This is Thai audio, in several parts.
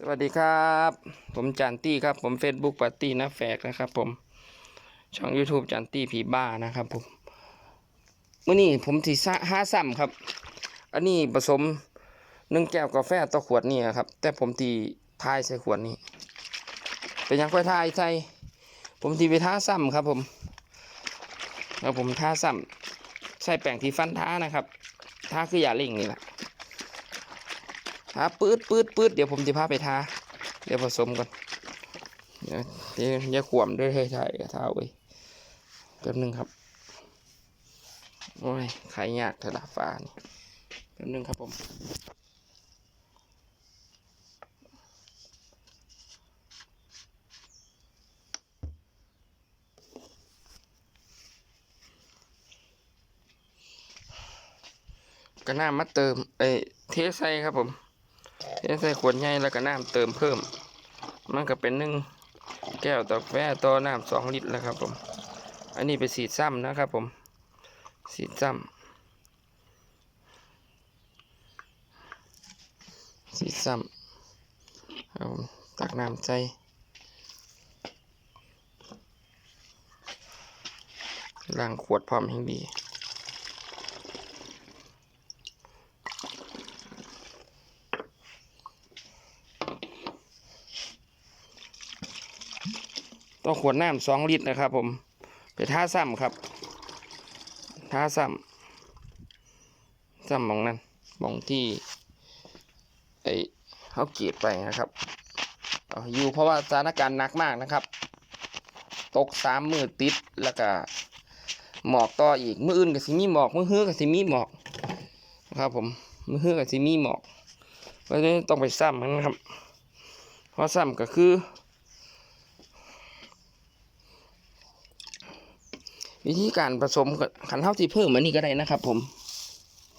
สวัสดีครับ ผมจันตี้ครับ ผม Facebook ปาร์ตี้นะแฝกนะครับ ผม ช่อง YouTube จันตี้ผีบ้านะครับผมมื่อนี้ผมที่ห้าซ้ำครับ อันนี้ผสมหนึ่งแก้วกาแฟต่อขวดนี่ครับ แต่ผมตีทายใส่ขวดนี้ เป็นยังค่อยทายใส่ผมตีไปท้าซ้ำครับ ผม แล้วผมท้าซ้ำใส่แป้งที่ฟันท้านะครับท้าคืออย่าเล่งนี่แหละ ทาปื๊ดปื๊ดปื๊ดเดี๋ยวผมจะพาไปทา เดี๋ยวผสมก่อน เดี๋ยวเดี๋ยวอย่าขวมด้วยเฮ้ยถ่ายเท้าไว้แป๊บหนึงครับ โอ้ยไขยยากเถละฟ้านี่แป๊บหนึงครับผมก็น้ำมาเติม เอ้เทใส่ครับผม เทใส่ขวดใหญ่แล้วก็น้ำเติมเพิ่ม มันก็เป็นหนึ่งแก้วต่อแฟต่อน้ำสองลิตรแล้วครับผม อันนี้เป็นสีดซ้ำนะครับผม สีดซ้ำสีดซ้ำครับผมตักน้ำใจล้างขวดพร้อมให้ดี ต้องขวดน้ำสองลิตรนะครับ ผม ไปท่าซ้ำครับท่าซ้ำซ้ำมองนั้นมองที่ไอเขาเกียดไปนะครับอาอยู่เพราะว่าสถานการณ์หนักมากนะครับ ตกสามมือติดแล้วก็หมอกต่ออีกมืออื่นกับสิมีหมอกมือฮื้อกับสิมีหมอกนะครับ ผมมือฮื้อกับสิมีหมอกเพราะฉะนั้นต้องไปซ้ำนะครับ เพราะซ้ำก็คือ วิธีการผสมกับขันเท่าที่เพิ่มอันนี้ก็ได้นะครับ ผม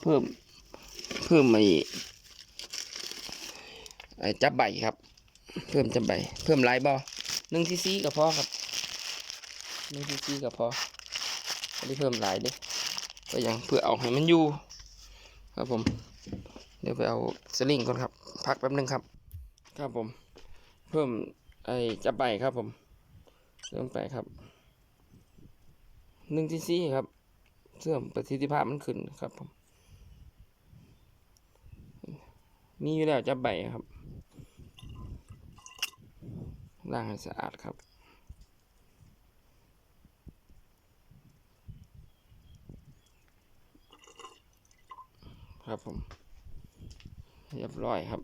เพิ่มเพิ่มไอจับใบครับ เพิ่มจับใบ เพิ่มลายบอหนึ่งทีซีก็พอครับหนึ่งทีซีก็พอไม่ได้เพิ่มลายเด้ก็ยังเพื่อเอาให้มันอยู่ครับผม เดี๋ยวไปเอาสลิงก่อนครับ พักแป๊บนึงครับ ครับผม เพิ่มไอ้จับใบครับผมเพิ่มไปครับ หนึ่งที่สี่ครับ เสื่อมประสิทธิภาพมันขึ้นครับผมมีอยู่แล้วจะใบครับล้างให้สะอาดครับ ครับผมเรียบร้อยครับ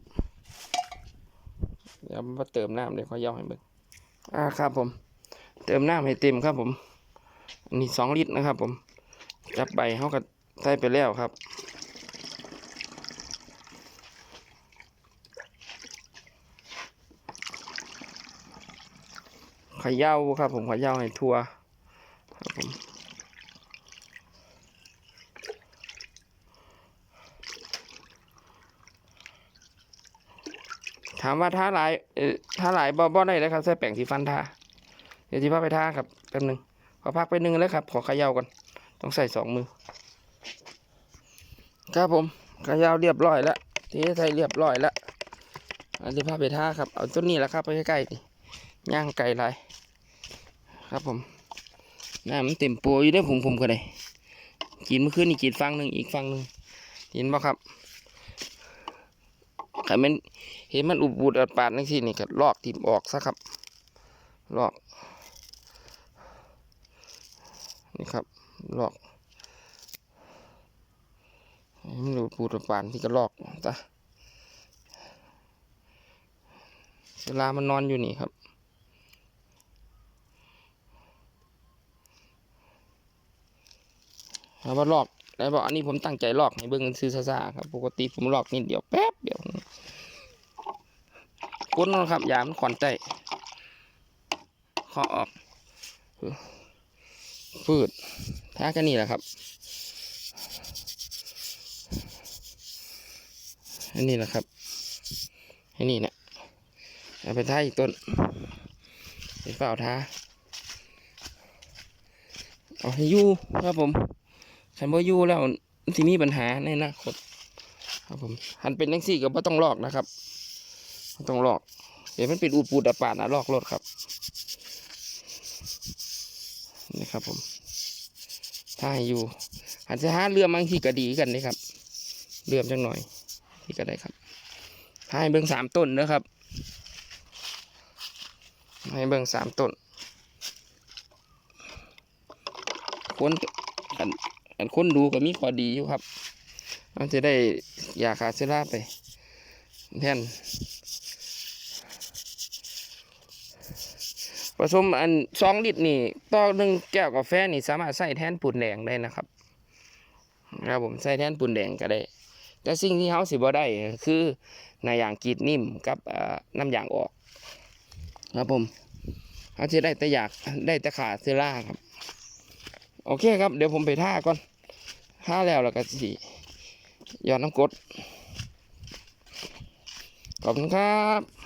เดี๋ยวมาเติมน้ำเดี๋ยวเขาย่อให้เบิ่งอ่าครับผม เติมน้ำให้เต็มครับผม อันนี้สองลิตรนะครับ ผมจับใบเขาก็ใส่ไปแล้วครับขย่าครับ ผมขย่าให้ทั่วครับผมถามว่าท่าหลายเอ่อท่าหลายบ่บ่ได้เลยครับใส่แป้งสีฟันท่าเดี๋ยวที่พ่อไปท่าครับแป๊บหนึง ขอพักไปหนึ่งแล้วครับ ขอขย่าก่อนต้องใส่สองมือ ครับผมขย่าเรียบร้อยแล้วทีนี้ใส่เรียบร้อยแล้วอันนี้พาไปท่าครับ เอาต้นนี้แหละครับไปใกล้ๆนี่ย่างไก่ลายครับผมน้ำมันเต็มปัวอยู่ได้ผมผมก็ได้กินเมื่อคืนนี่กินฟังหนึ่งอีกฟังหนึ่งเห็นบ่ครับใครมันเห็นมันอุบอุดอัดปาดนั่นสินี่ก็ลอกทิมออกซะครับลอก นี่ครับลอกให้มันดูปูดปานที่กระลอกจ้ะเวลามันนอนอยู่นี่ครับแล้วว่าลอกแล้วบอกอันนี้ผมตั้งใจลอกให้เบิ่งซื้อซ่าครับ ปกติผมลอกนิดเดียวแป๊บเดียวก้นนะครับยามขอนใจขอออก ฟืดท้ากันนี่แหละครับ อันนี้แหละครับอันนี้เนี่ยเอาไปท้าอีกต้นไปเปล่าท้าเอาให้ยู่ครับผมฉันบ่อยู่แล้วมันสิมีปัญหาในอนาคตครับผมหันเป็นนังสี่ก็บ่ต้องลอกนะครับต้องลอก เดี๋ยวมันเป็นอูดปูดอะปาดนะลอกรถครับ นี่ครับผมถ้าให้อยู่ อาจจะหาเรือมบางทีก็ดีกันนี่ครับเรือมจังหน่อยที่ก็ได้ครับให้เบิ่งสามต้นนะครับให้เบิ่งสามต้นคนอันอันคนดูก็มีข้อดีอยู่ครับมันจะได้ยาคาเซล่าไปแทน ผสมอันสองลิตรนี่ต่อหนึ่งแก้วกาแฟนี่สามารถใส่แทนปูนแดงได้นะครับครับผมใส่แทนปูนแดงก็ได้ แต่สิ่งที่เขาสิบ่ได้คือในอย่างกรีดนิ่มกับน้ำยางออก ครับผมเขาจะได้แต่อยากได้แต่ขาเซล่าครับ โอเคครับ เดี๋ยวผมไปท่าก่อนท่าแล้วแล้วก็สิหยอดน้ำกดขอบคุณครับ